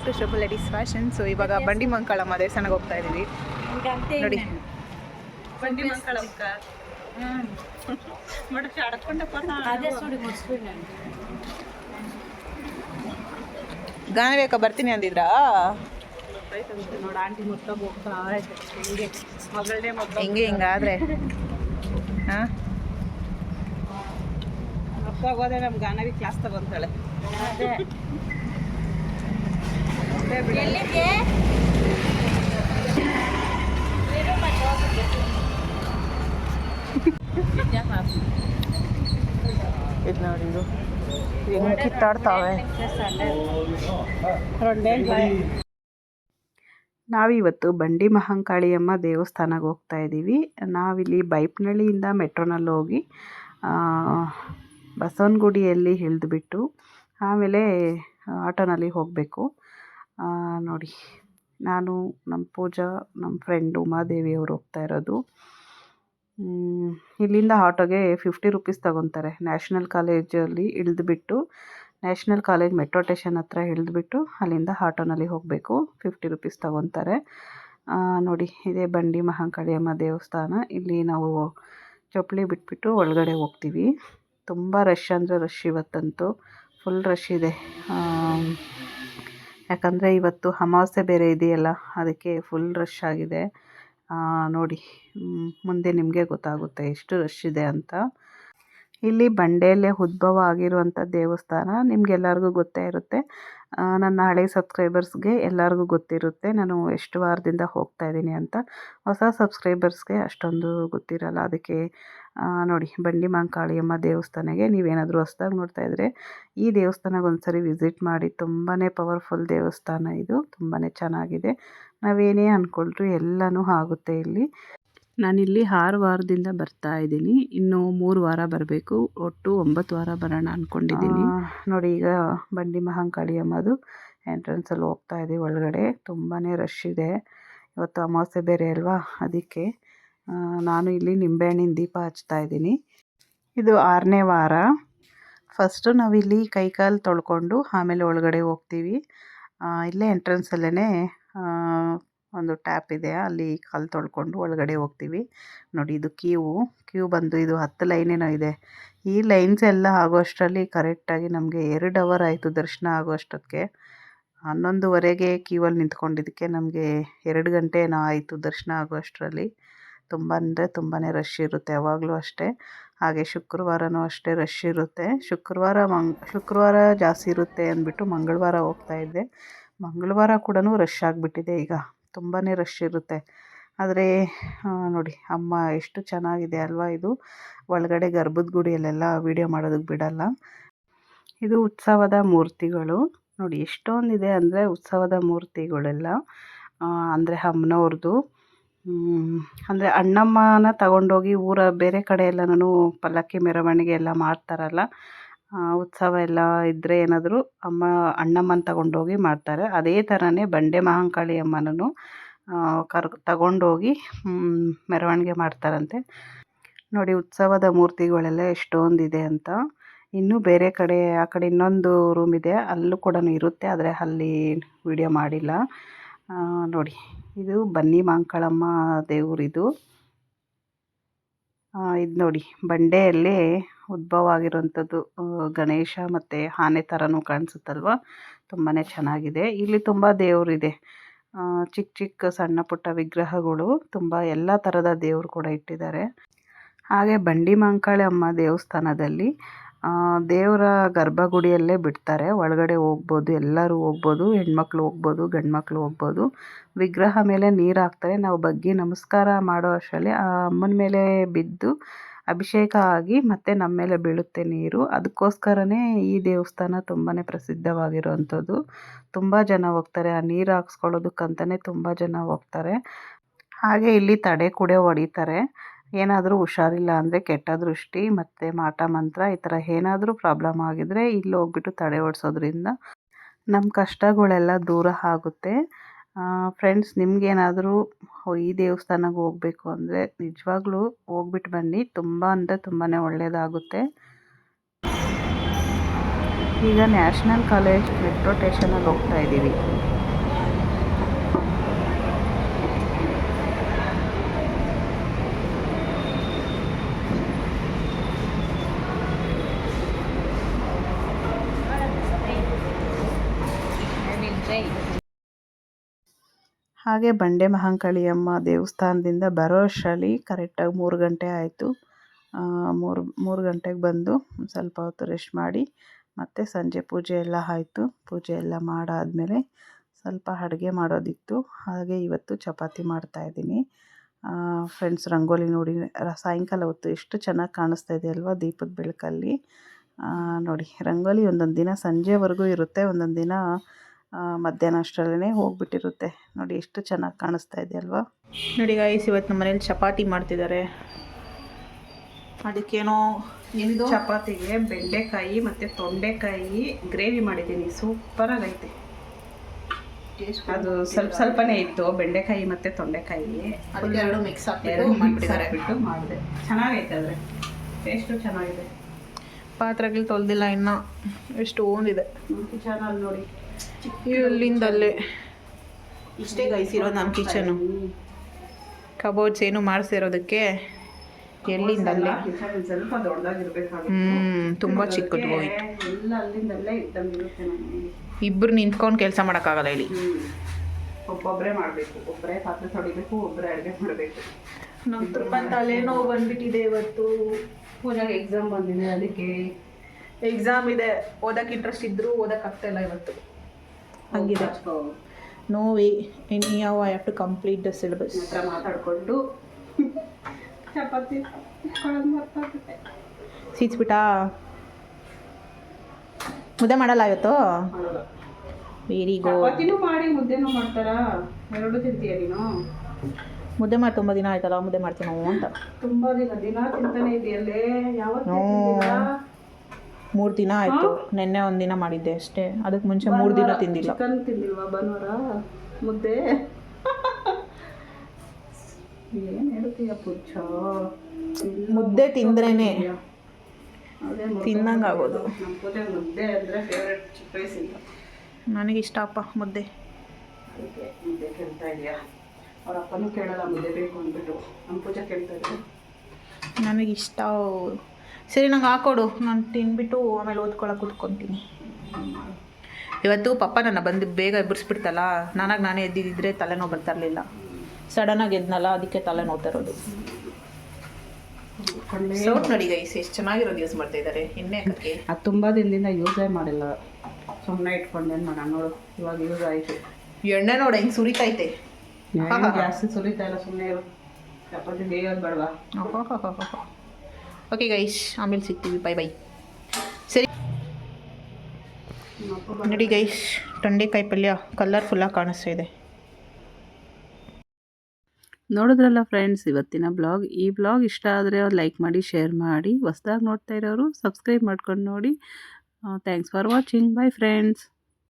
Back to Shobha ladies fashion so ಇವಾಗ ಬಂಡಿ ಮಂಕಾಳಮ್ಮ ದೇವಸ್ಥಾನಕ್ಕೆ ಹೋಗ್ತಾ ಇದ್ದೀವಿ ನೋಡಿ. ಬಂಡಿ ಮಂಕಾಳಮ್ಮ ಗಾನ ಬೇಕಾ ಬರ್ತೀನಿ ಅಂದಿದ್ರಾ? ಹಿಂಗೆ ಹಿಂಗಾದ್ರೆ? ಹಾಂ? ಅಪ್ಪ ಹೋದ್ರೆ ನಮ್ಮ ಗಾನವಿ ಕ್ಲಾಸ್ ತಗೊಂತಾಳೆ. ಇದು ನೋಡಿ ಇದು. ಕಿತ್ತಾಡ್ತಾವೆ. ನಾವಿವತ್ತು ಬಂಡಿ ಮಹಾಂಕಾಳಿಯಮ್ಮ ದೇವಸ್ಥಾನಕ್ಕೆ ಹೋಗ್ತಾ ಇದ್ದೀವಿ. ನಾವಿಲ್ಲಿ ಬೈಪ್ನಳ್ಳಿಯಿಂದ ಮೆಟ್ರೋನಲ್ಲಿ ಹೋಗಿ ಬಸವನಗುಡಿಯಲ್ಲಿ ಇಳಿದುಬಿಟ್ಟು ಆಮೇಲೆ ಆಟೋನಲ್ಲಿ ಹೋಗಬೇಕು. ನೋಡಿ, ನಾನು ನಮ್ಮ ಪೂಜಾ, ನಮ್ಮ ಫ್ರೆಂಡ್ ಉಮಾದೇವಿ ಅವರು ಹೋಗ್ತಾ ಇರೋದು. ಇಲ್ಲಿಂದ ಆಟೋಗೆ ಫಿಫ್ಟಿ ರುಪೀಸ್ ತಗೊತಾರೆ. ನ್ಯಾಷನಲ್ ಕಾಲೇಜಲ್ಲಿ ಇಳಿದ್ಬಿಟ್ಟು ನ್ಯಾಷನಲ್ ಕಾಲೇಜ್ ಮೆಟ್ರೋ ಸ್ಟೇಷನ್ ಹತ್ರ ಇಳಿದುಬಿಟ್ಟು ಅಲ್ಲಿಂದ ಆಟೋನಲ್ಲಿ ಹೋಗಬೇಕು. ಫಿಫ್ಟಿ ರುಪೀಸ್ ತಗೊತಾರೆ. ನೋಡಿ, ಇದೇ ಬಂಡಿ ಮಹಾಕಾಳಿಯಮ್ಮ ದೇವಸ್ಥಾನ. ಇಲ್ಲಿ ನಾವು ಚಪ್ಪಲಿ ಬಿಟ್ಬಿಟ್ಟು ಒಳಗಡೆ ಹೋಗ್ತೀವಿ. ತುಂಬ ರಶ್ ಅಂದರೆ ರಶ್ ಇವತ್ತಂತೂ. ಫುಲ್ ರಶ್ ಇದೆ. ಯಾಕಂದರೆ ಇವತ್ತು ಅಮಾವಾಸ್ಯೆ ಬೇರೆ ಇದೆಯಲ್ಲ, ಅದಕ್ಕೆ ಫುಲ್ ರಶ್ ಆಗಿದೆ. ನೋಡಿ ಮುಂದೆ ನಿಮಗೆ ಗೊತ್ತಾಗುತ್ತೆ ಎಷ್ಟು ರಶ್ ಇದೆ ಅಂತ. ಇಲ್ಲಿ ಬಂಡೆಯಲ್ಲೇ ಉದ್ಭವ ಆಗಿರುವಂಥ ದೇವಸ್ಥಾನ ನಿಮಗೆಲ್ಲರಿಗೂ ಗೊತ್ತೇ ಇರುತ್ತೆ. ನನ್ನ ಹಳೆ ಸಬ್ಸ್ಕ್ರೈಬರ್ಸ್ಗೆ ಎಲ್ಲರಿಗೂ ಗೊತ್ತಿರುತ್ತೆ. ನಾನು ಎಷ್ಟು ವಾರದಿಂದ ಹೋಗ್ತಾ ಇದ್ದೀನಿ ಅಂತ. ಹೊಸ ಸಬ್ಸ್ಕ್ರೈಬರ್ಸ್ಗೆ ಅಷ್ಟೊಂದು ಗೊತ್ತಿರಲ್ಲ. ಅದಕ್ಕೆ ನೋಡಿ ಬಂಡಿ ಮಾಂಕಾಳಿಯಮ್ಮ ದೇವಸ್ಥಾನಕ್ಕೆ ನೀವೇನಾದರೂ ಹೊಸ್ದಾಗಿ ನೋಡ್ತಾ ಇದ್ದರೆ ಈ ದೇವಸ್ಥಾನಕ್ಕೆ ಒಂದ್ಸರಿ ವಿಸಿಟ್ ಮಾಡಿ. ತುಂಬಾ ಪವರ್ಫುಲ್ ದೇವಸ್ಥಾನ ಇದು. ತುಂಬಾ ಚೆನ್ನಾಗಿದೆ. ನಾವೇನೇ ಅಂದ್ಕೊಳ್ರು ಎಲ್ಲನೂ ಆಗುತ್ತೆ ಇಲ್ಲಿ. ನಾನಿಲ್ಲಿ ಆರು ವಾರದಿಂದ ಬರ್ತಾ ಇದ್ದೀನಿ. ಇನ್ನು ಮೂರು ವಾರ ಬರಬೇಕು. ಒಟ್ಟು ಒಂಬತ್ತು ವಾರ ಬರೋಣ ಅಂದ್ಕೊಂಡಿದ್ದೀನಿ ನೋಡಿ, ಈಗ ಬಂಡಿ ಮಹಾಂಕಾಳಿ ಅಮ್ಮದು ಎಂಟ್ರೆನ್ಸಲ್ಲಿ ಹೋಗ್ತಾ ಇದ್ದೀವಿ ಒಳಗಡೆ. ತುಂಬಾ ರಶ್ ಇದೆ. ಇವತ್ತು ಅಮಾವಾಸ್ಯೆ ಬೇರೆ ಅಲ್ವಾ? ಅದಕ್ಕೆ ನಾನು ಇಲ್ಲಿ ನಿಂಬೆಹಣ್ಣಿನ ದೀಪ ಹಚ್ತಾ ಇದ್ದೀನಿ. ಇದು ಆರನೇ ವಾರ. ಫಸ್ಟು ನಾವಿಲ್ಲಿ ಕೈಕಾಲು ತೊಳ್ಕೊಂಡು ಆಮೇಲೆ ಒಳಗಡೆ ಹೋಗ್ತೀವಿ. ಇಲ್ಲೇ ಎಂಟ್ರೆನ್ಸಲ್ಲೇ ಒಂದು ಟ್ಯಾಪ್ ಇದೆ. ಅಲ್ಲಿ ಕಾಲು ತೊಳ್ಕೊಂಡು ಒಳಗಡೆ ಹೋಗ್ತೀವಿ. ನೋಡಿ, ಇದು ಕ್ಯೂ ಕ್ಯೂ ಬಂದು ಇದು ಹತ್ತು ಲೈನೇನೋ ಇದೆ. ಈ ಲೈನ್ಸ್ ಎಲ್ಲ ಆಗೋಷ್ಟರಲ್ಲಿ ಕರೆಕ್ಟಾಗಿ ನಮಗೆ ಎರಡು ಅವರ್ ಆಯಿತು ದರ್ಶನ ಆಗೋಷ್ಟಕ್ಕೆ ಹನ್ನೊಂದುವರೆಗೆ ಕ್ಯೂವಲ್ಲಿ ನಿಂತ್ಕೊಂಡಿದ್ದಕ್ಕೆ ನಮಗೆ ಎರಡು ಗಂಟೆ ಏನೋ ಆಯಿತು ದರ್ಶನ ಆಗೋಷ್ಟರಲ್ಲಿ ತುಂಬ ಅಂದರೆ ತುಂಬಾ ರಶ್ ಇರುತ್ತೆ, ಯಾವಾಗಲೂ ಅಷ್ಟೇ. ಹಾಗೆ ಶುಕ್ರವಾರನೂ ಅಷ್ಟೇ ರಶ್ ಇರುತ್ತೆ. ಶುಕ್ರವಾರ ಮಂಗ್, ಶುಕ್ರವಾರ ಜಾಸ್ತಿ ಇರುತ್ತೆ ಅಂದ್ಬಿಟ್ಟು ಮಂಗಳವಾರ ಹೋಗ್ತಾ ಇದ್ದೆ. ಮಂಗಳವಾರ ಕೂಡ ರಶ್ ಆಗಿಬಿಟ್ಟಿದೆ ಈಗ. ತುಂಬಾ ರಶ್ ಇರುತ್ತೆ. ಆದರೆ ನೋಡಿ, ಅಮ್ಮ ಎಷ್ಟು ಚೆನ್ನಾಗಿದೆ ಅಲ್ವಾ ಇದು. ಒಳಗಡೆ ಗರ್ಭದ ಗುಡಿಯಲ್ಲೆಲ್ಲ ವೀಡಿಯೋ ಮಾಡೋದಕ್ಕೆ ಬಿಡಲ್ಲ. ಇದು ಉತ್ಸವದ ಮೂರ್ತಿಗಳು. ನೋಡಿ, ಎಷ್ಟೊಂದಿದೆ ಅಂದರೆ ಉತ್ಸವದ ಮೂರ್ತಿಗಳೆಲ್ಲ ಅಂದರೆ ಅಮ್ಮನವ್ರದ್ದು ಅಂದರೆ ಅಣ್ಣಮ್ಮನ ತಗೊಂಡೋಗಿ ಊರ ಬೇರೆ ಕಡೆ ಎಲ್ಲನೂ ಪಲ್ಲಕ್ಕಿ ಮೆರವಣಿಗೆ ಎಲ್ಲ ಮಾಡ್ತಾರಲ್ಲ ಉತ್ಸವ ಎಲ್ಲ ಇದ್ದರೆ ಏನಾದರೂ ಅಮ್ಮ, ಅಣ್ಣಮ್ಮನ ತಗೊಂಡೋಗಿ ಮಾಡ್ತಾರೆ. ಅದೇ ಥರನೇ ಬಂಡೆ ಮಹಾಂಕಾಳಿ ಅಮ್ಮನೂ ಕರ್, ತಗೊಂಡೋಗಿ ಮೆರವಣಿಗೆ ಮಾಡ್ತಾರಂತೆ. ನೋಡಿ, ಉತ್ಸವದ ಮೂರ್ತಿಗಳೆಲ್ಲ ಎಷ್ಟೊಂದಿದೆ ಅಂತ. ಇನ್ನೂ ಬೇರೆ ಕಡೆ, ಆ ಕಡೆ ಇನ್ನೊಂದು ರೂಮ್ ಇದೆ, ಅಲ್ಲೂ ಕೂಡ ಇರುತ್ತೆ, ಆದರೆ ಅಲ್ಲಿ ವಿಡಿಯೋ ಮಾಡಿಲ್ಲ. ನೋಡಿ. ಇದು ಬನ್ನಿ ಮಾಂಕಳಮ್ಮ ದೇವರಿದು. ಇದು ನೋಡಿ, ಬಂಡೆಯಲ್ಲಿ ಉದ್ಭವ ಆಗಿರುವಂಥದ್ದು ಗಣೇಶ ಮತ್ತು ಆನೆ ಥರನೂ ಕಾಣಿಸುತ್ತಲ್ವ? ತುಂಬಾ ಚೆನ್ನಾಗಿದೆ. ಇಲ್ಲಿ ತುಂಬ ದೇವರಿದೆ. ಚಿಕ್ಕ ಚಿಕ್ಕ ಸಣ್ಣ ಪುಟ್ಟ ವಿಗ್ರಹಗಳು, ತುಂಬ ಎಲ್ಲ ಥರದ ದೇವರು ಕೂಡ ಇಟ್ಟಿದ್ದಾರೆ. ಹಾಗೆ ಬಂಡಿ ಮಾಂಕಳೆ ಅಮ್ಮ ದೇವಸ್ಥಾನದಲ್ಲಿ ದೇವರ ಗರ್ಭಗುಡಿಯಲ್ಲೇ ಬಿಡ್ತಾರೆ. ಒಳಗಡೆ ಹೋಗ್ಬೋದು, ಎಲ್ಲರೂ ಹೋಗ್ಬೋದು, ಹೆಣ್ಮಕ್ಳು ಹೋಗ್ಬೋದು, ಗಂಡ್ಮಕ್ಳು ಹೋಗ್ಬೋದು. ವಿಗ್ರಹ ಮೇಲೆ ನೀರು ಹಾಕ್ತಾರೆ. ನಾವು ಬಗ್ಗಿ ನಮಸ್ಕಾರ ಮಾಡೋ ಅಷ್ಟರಲ್ಲಿ ಆ ಅಮ್ಮನ ಮೇಲೆ ಬಿದ್ದು ಅಭಿಷೇಕ ಆಗಿ ಮತ್ತೆ ನಮ್ಮ ಮೇಲೆ ಬೀಳುತ್ತೆ ನೀರು. ಅದಕ್ಕೋಸ್ಕರನೇ ಈ ದೇವಸ್ಥಾನ ತುಂಬಾ ಪ್ರಸಿದ್ಧವಾಗಿರುವಂಥದ್ದು. ತುಂಬ ಜನ ಹೋಗ್ತಾರೆ. ಆ ನೀರು ಹಾಕ್ಸ್ಕೊಳ್ಳೋದಕ್ಕಂತಲೇ ತುಂಬ ಜನ ಹೋಗ್ತಾರೆ. ಹಾಗೆ ಇಲ್ಲಿ ತಡೆ ಕೂಡ ಹೊಡಿತಾರೆ. ಏನಾದರೂ ಹುಷಾರಿಲ್ಲ ಅಂದರೆ ಕೆಟ್ಟ ದೃಷ್ಟಿ ಮತ್ತು ಮಾಟ ಮಂತ್ರ ಈ ಥರ ಏನಾದರೂ ಪ್ರಾಬ್ಲಮ್ ಆಗಿದ್ರೆ ಇಲ್ಲಿ ಹೋಗ್ಬಿಟ್ಟು ತಡೆ ಓಡಿಸೋದ್ರಿಂದ ನಮ್ಮ ಕಷ್ಟಗಳೆಲ್ಲ ದೂರ ಆಗುತ್ತೆ. ಫ್ರೆಂಡ್ಸ್ ನಿಮಗೇನಾದರೂ ಈ ದೇವಸ್ಥಾನಕ್ಕೆ ಹೋಗಬೇಕು ಅಂದರೆ ನಿಜವಾಗ್ಲೂ ಹೋಗ್ಬಿಟ್ಟು ಬನ್ನಿ. ತುಂಬ ಅಂದರೆ ತುಂಬಾ ಒಳ್ಳೆಯದಾಗುತ್ತೆ ಈಗ ನ್ಯಾಷನಲ್ ಕಾಲೇಜ್ ಮೆಟ್ರೋ ಸ್ಟೇಷನಲ್ಲಿ ಹೋಗ್ತಾ ಇದ್ದೀವಿ ಹಾಗೆ ಬಂಡೆ ಮಹಾಂಕಾಳಿಯಮ್ಮ ದೇವಸ್ಥಾನದಿಂದ ಬರೋ ಅಷ್ಟರಲ್ಲಿ ಕರೆಕ್ಟಾಗಿ ಮೂರು ಗಂಟೆ ಆಯಿತು. ಮೂರು ಮೂರು ಗಂಟೆಗೆ ಬಂದು ಸ್ವಲ್ಪ ಹೊತ್ತು ರೆಸ್ಟ್ ಮಾಡಿ ಮತ್ತು ಸಂಜೆ ಪೂಜೆ ಎಲ್ಲ ಆಯಿತು. ಪೂಜೆ ಎಲ್ಲ ಮಾಡಾದಮೇಲೆ ಸ್ವಲ್ಪ ಅಡುಗೆ ಮಾಡೋದಿತ್ತು. ಹಾಗೆ ಇವತ್ತು ಚಪಾತಿ ಮಾಡ್ತಾಯಿದ್ದೀನಿ ಫ್ರೆಂಡ್ಸ್ ರಂಗೋಲಿ ನೋಡಿ ಸಾಯಂಕಾಲ ಹೊತ್ತು ಎಷ್ಟು ಚೆನ್ನಾಗಿ ಕಾಣಿಸ್ತಾ ಇದೆ ಅಲ್ವಾ ದೀಪದ ಬೆಳಕಲ್ಲಿ. ನೋಡಿ, ರಂಗೋಲಿ ಒಂದೊಂದು ದಿನ ಸಂಜೆವರೆಗೂ ಇರುತ್ತೆ, ಒಂದೊಂದು ದಿನ ಮಧ್ಯಾಹ್ನ ಅಷ್ಟರಲ್ಲೇ ಹೋಗ್ಬಿಟ್ಟಿರುತ್ತೆ. ನೋಡಿ ಎಷ್ಟು ಚೆನ್ನಾಗಿ ಕಾಣಿಸ್ತಾ ಇದೆ ಅಲ್ವಾ? ನೋಡಿ ಗಾಯಸ್ ಇವತ್ತು ನಮ್ಮ ಮನೇಲಿ ಚಪಾತಿ ಮಾಡ್ತಿದ್ದಾರೆ. ಅದಕ್ಕೇನೋ ಇಂದು ಚಪಾತಿಗೆ ಬೆಂಡೆಕಾಯಿ ಮತ್ತು ತೊಂಡೆಕಾಯಿ ಗ್ರೇವಿ ಮಾಡಿದ್ದೀನಿ. ಸೂಪರಾಗೈತೆ ಅದು ಸ್ವಲ್ಪ ಸ್ವಲ್ಪನೇ ಇತ್ತು. ಬೆಂಡೆಕಾಯಿ ಮತ್ತು ತೊಂಡೆಕಾಯಿ. ಅದಕ್ಕೆ ಎರಡು ಮಿಕ್ಸ್ ಎರಡು ಮಾಡಿಬಿಟ್ಟು ಮಾಡಿದೆ. ಚೆನ್ನಾಗೈತೆ ಆದರೆ. ಟೇಸ್ಟು ಚೆನ್ನಾಗಿದೆ. ಪಾತ್ರೆಗಳು ತೊಳೆದಿಲ್ಲ ಇನ್ನೂ. ಎಷ್ಟು ಓಂದಿದೆ. ಚಾನಲ್ ನೋಡಿ. ಇಲ್ಲಿಂದ ಅಲ್ಲೇ ಇಷ್ಟೇ ಗೈಸಿರೋ ನಮ್ಮ ಕಿಚನು ಕಬೋರ್ಡ್ಸ್ ಏನು ಮಾಡಿಸಿರೋದಕ್ಕೆ ಎಲ್ಲಿಂದಲ್ಲೇ ಸ್ವಲ್ಪ ದೊಡ್ಡದಾಗಿರ್ಬೇಕು ಹ್ಞೂ ತುಂಬಾ ಚಿಕ್ಕದು ಹೋಯ್ತು. ಇಬ್ರು ನಿಂತ್ಕೊಂಡು ಕೆಲಸ ಮಾಡೋಕ್ಕಾಗಲ್ಲ ಇಲ್ಲಿ. ಒಬ್ಬೊಬ್ಬರೇ ಮಾಡಬೇಕು. ಒಬ್ಬರೇ ಪಾತ್ರೆ ತೊಡಿಬೇಕು ಒಬ್ಬರೇ ಅಡುಗೆ ಮಾಡಬೇಕು. ನಮ್ಮ ತುಂಬ ತಲೆನೋವು ಬಂದ್ಬಿಟ್ಟಿದೆ ಇವತ್ತು. ಪೂಜಾಗೆ ಎಕ್ಸಾಮ್ ಬಂದಿದೆ ಅದಕ್ಕೆ ಎಕ್ಸಾಮ್ ಇದೆ. ಓದಕ್ಕೆ ಇಂಟ್ರೆಸ್ಟ್ ಇದ್ದರೂ ಓದಕ್ಕೆ ಆಗ್ತಾ ಇಲ್ಲ ಇವತ್ತು. ಹಂಗಿದೆ. ನೋ ವೇ ಎನಿ ಯಾವ I have to complete the syllabus ಹತ್ರ ಮಾತಾಡಿಕೊಂಡು ಚಪಾತಿ ಸೀಚ್ಬಿಟ್ಟಾ ಮುದ್ದೆ ಮಾಡಲ್ಲ ಇವತ್ತು? ವೆರಿ ಗುಡ್ ಚಪಾತಿನೂ ಮಾಡಿ ಮುದ್ದೆನೂ ಮಾಡ್ತಾರಾ? ಎರಡು ತಿಂತೀಯ ನೀನು? ಮುದ್ದೆ ಮಾಡಿ ತುಂಬ ದಿನ ಆಯ್ತಲ್ಲ ಮುದ್ದೆ ಮಾಡ್ತೀವಿ ನಾವು ಅಂತ. ತುಂಬ ದಿನ ದಿನ ತಿಂತಾನೆ ಇದೆಯಲ್ಲೇ? ಯಾವತ್ತು? ಮೂರು ದಿನ ಆಯಿತು. ನಿನ್ನೆ ಒಂದು ದಿನ ಮಾಡಿದ್ದೆ ಅಷ್ಟೇ. ಅದಕ್ಕೆ ಮುಂಚೆ ಮೂರು ದಿನ ತಿಂದಿಲ್ಲ. ಚಿಕನ್ ತಿಂದಿಲ್ವಾ ಭಾನುವಾರ? ಮುದ್ದೆ? ಏನ್ ಹೇಳ್ತೀಯ ಪುಚ್ಚ? ಮುದ್ದೆ ತಿಂದ್ರೇನೆ. ಅದೇ ತಿನ್ನಂಗ್ ಆಗೋದು. ನಮ್ಮ ಪೂಜೆ ಮುದ್ದೆ ಅಂದ್ರೆ ಫೇವ್ರೆಟ್ ಚಿಕ್ಕ ವಯಸ್ಸಿಂದ. ನನಗೆ ಇಷ್ಟ ಅಪ್ಪ ಮುದ್ದೆ. ಅದಕ್ಕೆ ಮುದ್ದೆ ಕೇಳ್ತಾ ಇದೆಯಾ? ಅವ್ರ ಅಪ್ಪನೂ ಕೇಳಲ್ಲ ಮುದ್ದೆ ಬೇಕು ಅಂದ್ಬಿಟ್ಟು. ನಮ್ಮ ಪೂಜೆ ಕೇಳ್ತಾ ಇದ್ದಾರೆ ನನಗೆ ಇಷ್ಟ ಸರಿ ನಂಗೆ ಹಾಕೊಡು. ನಾನು ತಿನ್ಬಿಟ್ಟು ಆಮೇಲೆ ಓದ್ಕೊಳ್ಳೋಕೆ ಕೂತ್ಕೊತೀನಿ. ಇವತ್ತು ಪಪ್ಪ ನನ್ನ ಬಂದು ಬೇಗ ಎಬ್ಬರಿಸ್ಬಿಡ್ತಲ್ಲ ನಾನಾಗ ನಾನೇ ಎದ್ದಿದ್ದರೆ ತಲೆನೋವು ಬರ್ತಾ ಇರಲಿಲ್ಲ. ಸಡನ್ನಾಗಿ ಎದ್ನಲ್ಲ ಅದಕ್ಕೆ ತಲೆನೋವು ತರೋದು ಇರೋದು. ಸೌಟ್ ನೋಡಿ ಗೈಸ್ ಎಷ್ಟು ಚೆನ್ನಾಗಿರೋದು ಯೂಸ್ ಮಾಡ್ತಾ ಇದ್ದಾರೆ. ಎಣ್ಣೆ ಹಾಕಕ್ಕೆ ಅದು ತುಂಬ ದಿನದಿಂದ ಯೂಸೇ ಮಾಡಿಲ್ಲ. ಸುಮ್ಮನೆ ಇಟ್ಕೊಂಡು ಏನು ಮಾಡೋಣ ನೋಡು ಇವಾಗ ಯೂಸ್ ಆಯಿತು. ಎಣ್ಣೆ ನೋಡಿ ಹೆಂಗೆ ಸುರಿತೈತೆ. ಜಾಸ್ತಿ ಸುರಿತಾ ಇಲ್ಲ ಸುಮ್ಮನೆ ಇರು. ಚಪಾತಿ ಬೇಯೋದು ಬೇಡವಾ ಓಕೆ ಗೈಸ್ ಆಮೇಲೆ ಸಿಗ್ತೀವಿ. ಬೈ ಬೈ ಸರಿ. ನೋಡಿ ಗೈಸ್ ತೊಂಡೆಕಾಯಿ ಪಲ್ಯ ಕಲರ್ಫುಲ್ಲಾಗಿ ಕಾಣಿಸ್ತಾ ಇದೆ. ನೋಡಿದ್ರಲ್ಲ ಫ್ರೆಂಡ್ಸ್ ಇವತ್ತಿನ ಬ್ಲಾಗ್ ಈ ಬ್ಲಾಗ್ ಇಷ್ಟ ಆದರೆ ಲೈಕ್ ಮಾಡಿ ಶೇರ್ ಮಾಡಿ. ಹೊಸ್ದಾಗಿ ನೋಡ್ತಾ ಇರೋರು ಸಬ್ಸ್ಕ್ರೈಬ್ ಮಾಡ್ಕೊಂಡು ನೋಡಿ. Thanks for watching bye friends